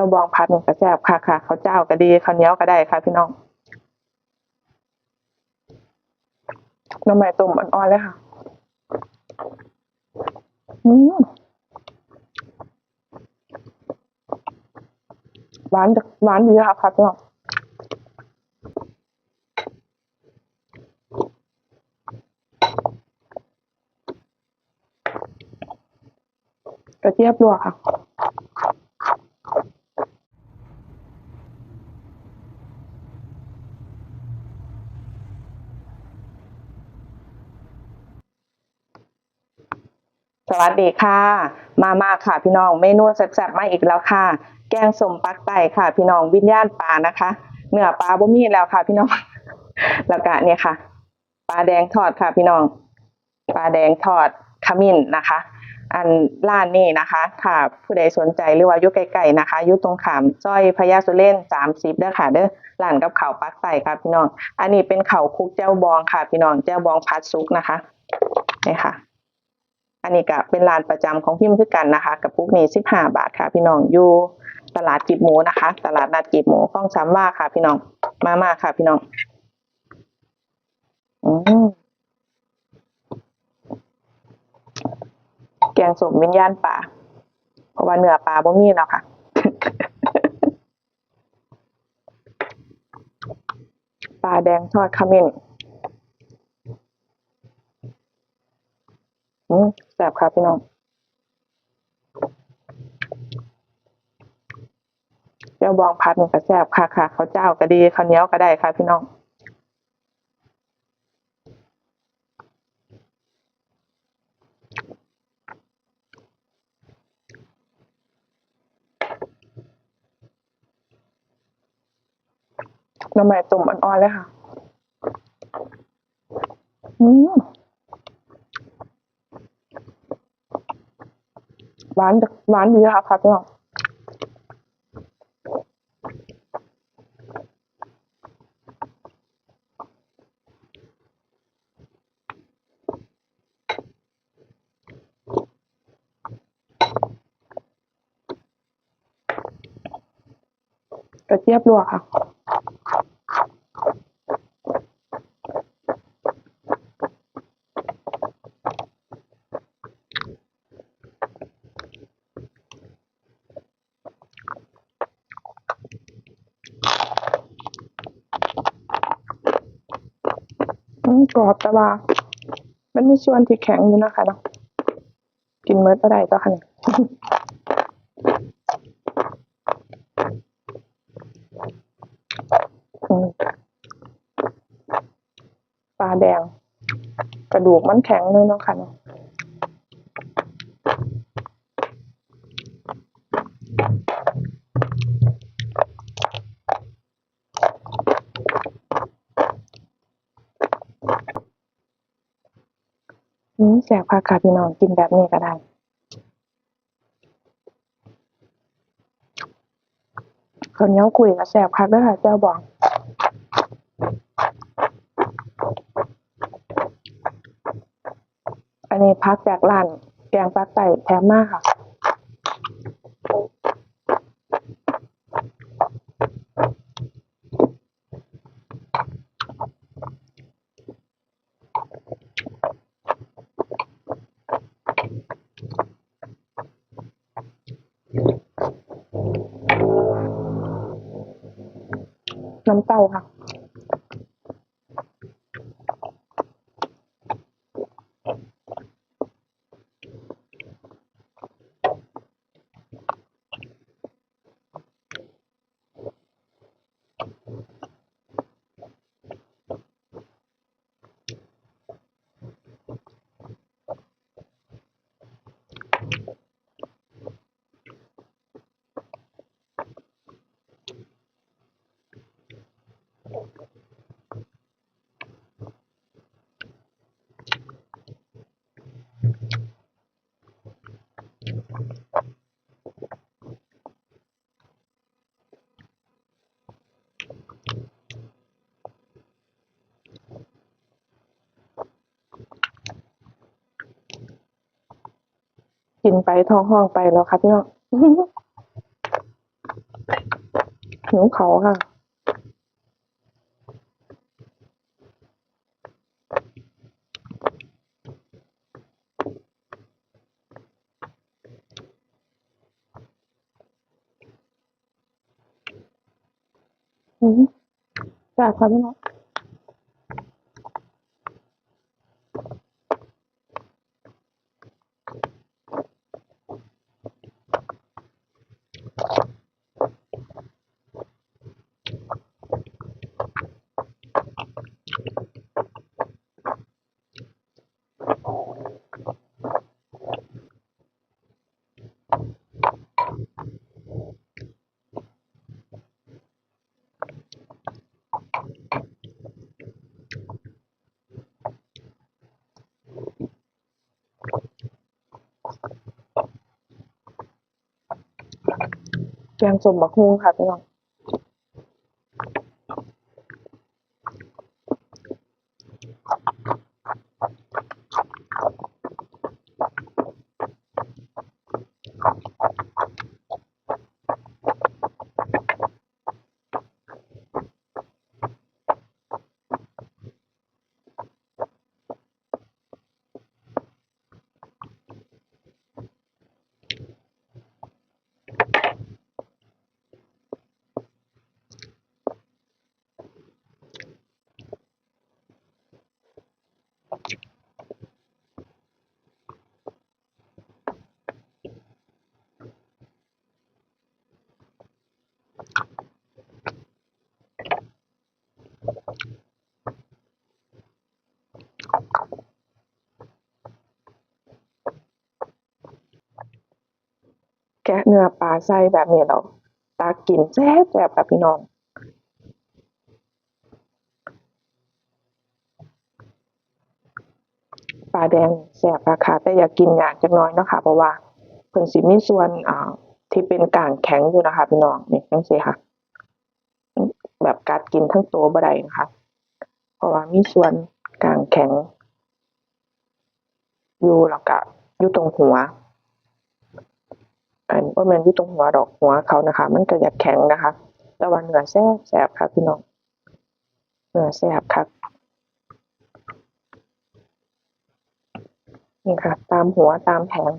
จ้าบองพัดมันก็แซ่บค่ะค่ะข้าวเจ้าก็ดีข้าวเหนียวก็ได้ค่ะ พี่น้องน้ำใหม่ต้มอ่อนๆเลยค่ะอืมหวานจักหวานดีค่ะค่ะพี่น้องกระเจี๊ยบลวกค่ะ ส วัสดีค่ะ มามาค่ะพี่น้องเมนูแซ่บๆมาอีกแล้วค่ะ แกงสมปักไตค่ะ พี่น้องวิญญาณปลานะคะเนื้อปลาบ่มีแล้วค่ะ พี่น้องแล้วก็เนี่ยค่ะปลาแดงทอดค่ะ พี่น้องปลาแดงทอดขมิ้นนะคะ อันร้านนี้นะคะค่ะผู้ใดสนใจหรือว่าอยู่ใกล้ๆนะคะอยู่ตรงขามซอยพญาสุเล่นสามสิบเด้อค่ะเด้อร้านกับเขาวปักไตค่ะพี่น้อง อันนี้เป็นเขาวคุกเจ้าบองค่ะ พี่น้องเจ้าบองพัดซุกนะคะนี่ค่ะ อันนี้ก็เป็นร้านประจำของพิมพ์คือกันนะคะกับปุกนี้สิบห้าบาทค่ะ พี่น้องอยู่ตลาดกีบหมูนะคะ ตลาดนัดกีบหมูฟ้องสามว่าค่ะ พี่น้องมามาค่ะ พี่น้องอืมแกงสมวิญญาณป่าเพราะว่าเนื้อปลาบ่มีแล้วค่ะปลาแดงทอดขมิ้น อืมแซ่บค่ะพี่น้องเจ้าบองพัดมันก็แซ่บค่ะค่ะเขาเจ้าก็ดีข้าวเหนียวก็ได้ค่ะพี่น้องน้ำใหม่ต้มอ่อนๆเลยค่ะ อืม หวานหวานดีค่ะค่ะพี่น้องกระเจี๊ยบลวกค่ะ กรอบแต่ว่า มันมีส่วนที่แข็งอยู่นะคะเนาะกินเมื่อะไรก็ค่ะเนี่ยปลาแดง กระดูกมันแข็งเลยเนาะค่ะเนาะอืม แสบค่ะค่ะพี่น้องกินแบบนี้ก็ได้ข้าวเหนียวคุยก็แสบคักเด้อค่ะเจ้าบอกอันนี้พักจากร้านแกงปลาไต่แถมมากค่ะ น้ำเต้าค่ะ กินไปท้องห้องไปแล้วครับพี่น้องหิวเขาค่ะอืมแบบค่ะพี่น้อง แกงส้มบักฮุงค่ะพี่น้อง แกะเนื้อปลาใส่แบบนี้เราตากินแซ่บแซ่บค่ะพี่น้องปลาแดงแซ่บราคาแต่อยากกินอยากจักน้อยเนาะค่ะ เพราะว่าเพิ่นสิมีส่วนอ่าที่เป็นกลางแข็งอยู่นะคะพี่น้องนี่จังซี่ค่ะ แบบกัดกินทั้งตัวบ่ได้นะคะ เพราะว่ามีส่วนกลางแข็ง อยู่แล้วก็อยู่ตรงหัว อันบ่แม่นอยู่ตรงหัวดอกหัวเขานะคะ มันก็อยากแข็งนะคะแต่ว่าเนื้อแซ่บแซ่บค่ะพี่น้องเนื้อแซ่บคักนี่ค่ะ ตามหัวตามแผง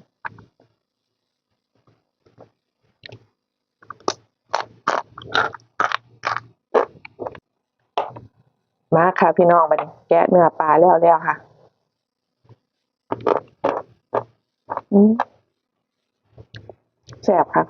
มาค่ะ พี่น้องบันแกะเนื้อปลาแล้วแล้วค่ะ อืม แซ่บค่ะ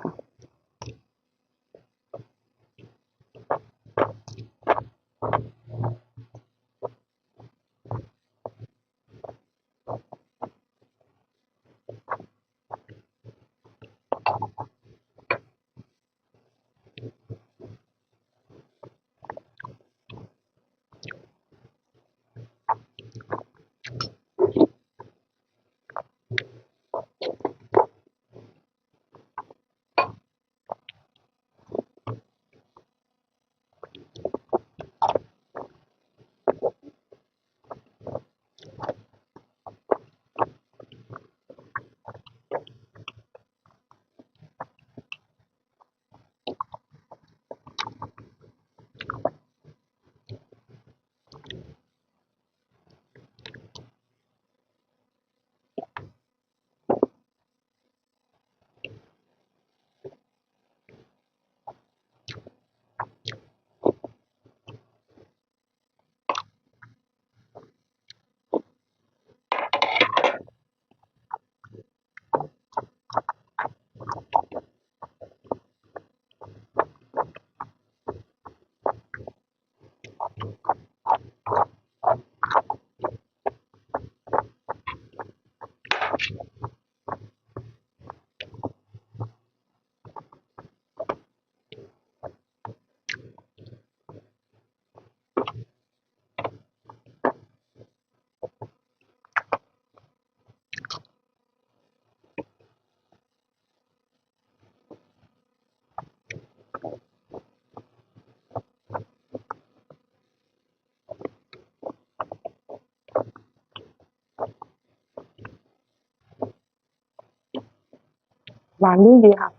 ค่ะหว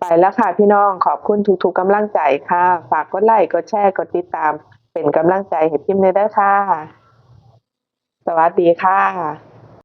ไปแล้วค่ะพี่น้องขอบคุณทุกๆกำลังใจค่ะ ฝากกดไลค์กดแชร์กดติดตาม เป็นกำลังใจให้พิมพ์เลยได้ค่ะ สวัสดีค่ะ